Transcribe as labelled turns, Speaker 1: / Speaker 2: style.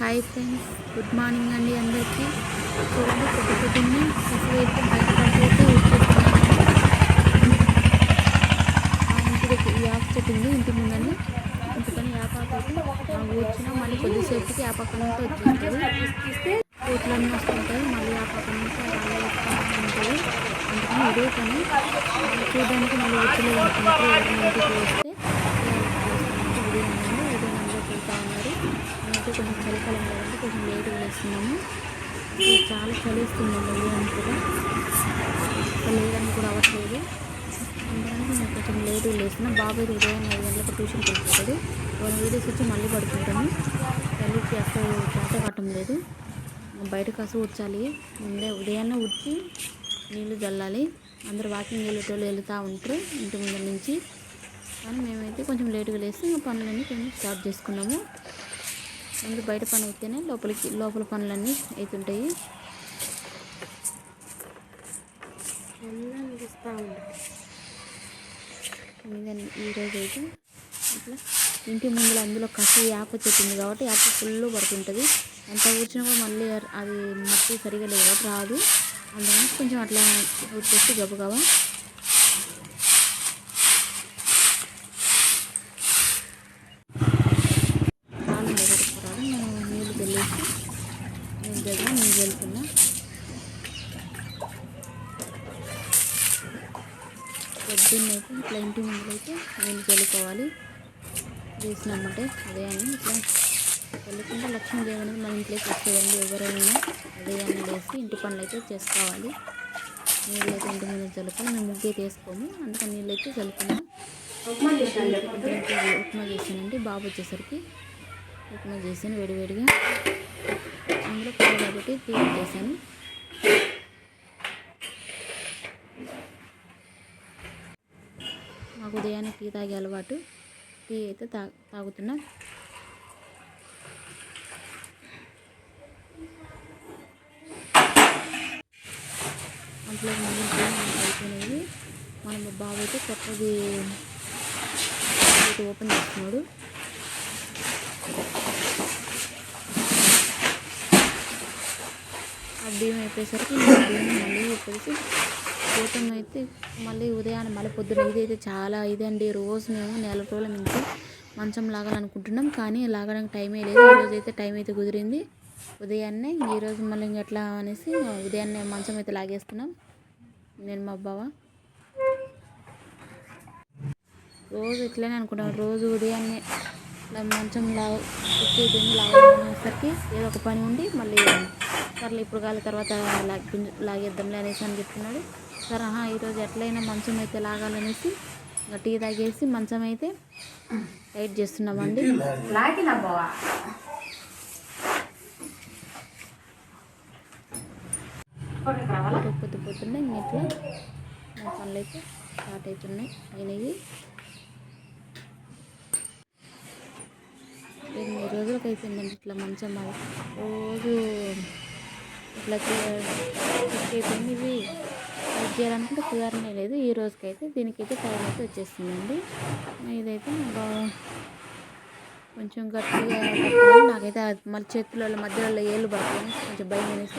Speaker 1: Hi friends good morning అండి అందరికీ. చూడండి పొద్దు పొద్దున్నే కసువు అయితే బయట కసువు ఇంటికి ఊడ్చేస్తున్నాను ఈ ఆకు చెట్టు ఉంది ఇంటి ముందని ఇంటికని యాప్ అయితే ఆ మళ్ళీ కొద్దిసేపటికి యాప్ పక్కన అంతా వచ్చేస్తుంది కోట్లన్నీ వస్తుంటాయి మళ్ళీ యాప్ పక్కన అంతా రాళ్ళు వస్తూ అందుకని ఇదే పని. చూడడానికి మళ్ళీ వచ్చలేదు అనుకుంటారు ఇంటికి వస్తే ఉదయం నుండి ఉదయం అందరూ వెళ్తా ఉన్నారు మేమైతే కొంచెం చలికాలం కాబట్టి కొంచెం లేటు వేస్తున్నాము. చాలా చలిస్తుందండి ఉదయం కూడా. లేదని కూడా అవ్వట్లేదు. అందుకని నేను కొంచెం లేట్గా లేస్తున్నాం బాబాయ్ ఉదయం ఐదు గంటలకు ట్యూషన్కి వెళ్ళిపోతాడు వన్ వీడియోస్ వచ్చి మళ్ళీ పడుకుంటాము. చలికి అసలు చేత కట్టం లేదు. బయట కసు ఉడ్చాలి. ముందే ఉదయాన్నే ఉడ్చి నీళ్ళు చల్లాలి అందరూ వాకింగ్ వెళ్ళేటోళ్ళు వెళ్తూ ఉంటారు ఇంటి ముందు నుంచి. కానీ మేమైతే కొంచెం లేటుగా లేసి ఇంకా పనులన్నీ కొంచెం స్టార్ట్ చేసుకున్నాము. ముందు బయట పని అయితేనే లోపలికి లోపల పనులన్నీ అవుతుంటాయి ఈరోజు అయితే ఇట్లా ఇంటి ముందులో అందులో కసి యాప చెట్టు ఉంది కాబట్టి యాప ఫుల్ పడుతుంటుంది. ఎంత కూర్చున్నా కూడా మళ్ళీ అది మట్టి సరిగా లేదు కాబట్టి రాదు. అందుకని కొంచెం అట్లా వచ్చేసి గబగబా రాళ్ళు దగ్గరకు నేను నీళ్ళు వెళ్ళేసి నీళ్ళు దగ్గర వెళ్తున్నా పొద్దున్నైతే ఇట్లా ఇంటి ముందులైతే నీళ్ళు చల్లుకోవాలి వేసినామంటే ఉదయాన్నే ఇట్లా చల్లుకుంటే లక్ష్మీ దేవుని మన ఇంట్లోకి వచ్చేదండి ఎవరైనా ఉదయాన్నే వేసి ఇంటి పనులు అయితే చేసుకోవాలి నీళ్ళు అయితే ఇంటి ముందు చల్లుకొని మేము ముగ్గే తీసుకోము అందుకని నీళ్ళు అయితే చల్లుకున్నాం ఉప్మా చేశానండి బాబు వచ్చేసరికి ఉప్మా చేసాను వేడివేడిగా. కూర చేశాను మాకు ఉదయాన్నే టీ తాగే అలవాటు. టీ అయితే తా తాగుతున్నా. అందులో మళ్ళీ మన బాబు అయితే కొత్తది అయితే ఓపెన్ చేస్తున్నాడు. బియ్యం అయిపోయేసరికి బియ్యం మళ్ళీ చెప్పేసి జీతం అయితే మళ్ళీ ఉదయాన్నే మళ్ళీ పొద్దున ఇదైతే చాలా ఇదండి. రోజు మేము నెల రోజుల నుంచి మంచం లాగాలనుకుంటున్నాం. కానీ లాగడానికి టైమే లేదు. ఈరోజు అయితే టైం అయితే కుదిరింది. ఉదయాన్నే ఈరోజు మళ్ళీ ఎట్లా అనేసి ఉదయాన్నే మంచం అయితే లాగేస్తున్నాం. నేను మా బావ రోజు ఇట్లనే అనుకుంటాం. రోజు ఉదయాన్నే మంచం లాగ ఎక్కిపోయింది లాగేసరికి ఏదో ఒక పని ఉండి మళ్ళీ సర్లే ఇప్పుడు కాలి తర్వాత లాగి లాగేద్దాంలే అనేసి అని చెప్తున్నాడు. సరే ఆహా ఈరోజు ఎట్లయినా మంచం అయితే లాగాలనేసి ఇంకా టీ తాగేసి మంచం అయితే టైట్ చేస్తున్నామండి. పొద్దు పొద్దున్నే ఇంట్లో మా పనులు అయితే స్టార్ట్ అవుతున్నాయి అయినవి ఎనిమిది రోజులకు అయిపోయిందండి ఇట్లా మంచం రోజు ఇట్లా అయిపోయింది. ఇవి చేయాలనుకుంటే కుదరనే లేదు. ఈ రోజుకైతే దీనికైతే టైం అయితే వచ్చేస్తుందండి. ఇదైతే బాగా కొంచెం గట్టిగా నాకైతే మళ్ళీ చేతుల మధ్యలో ఏళ్ళు పడుతుంది కొంచెం భయం అనేసి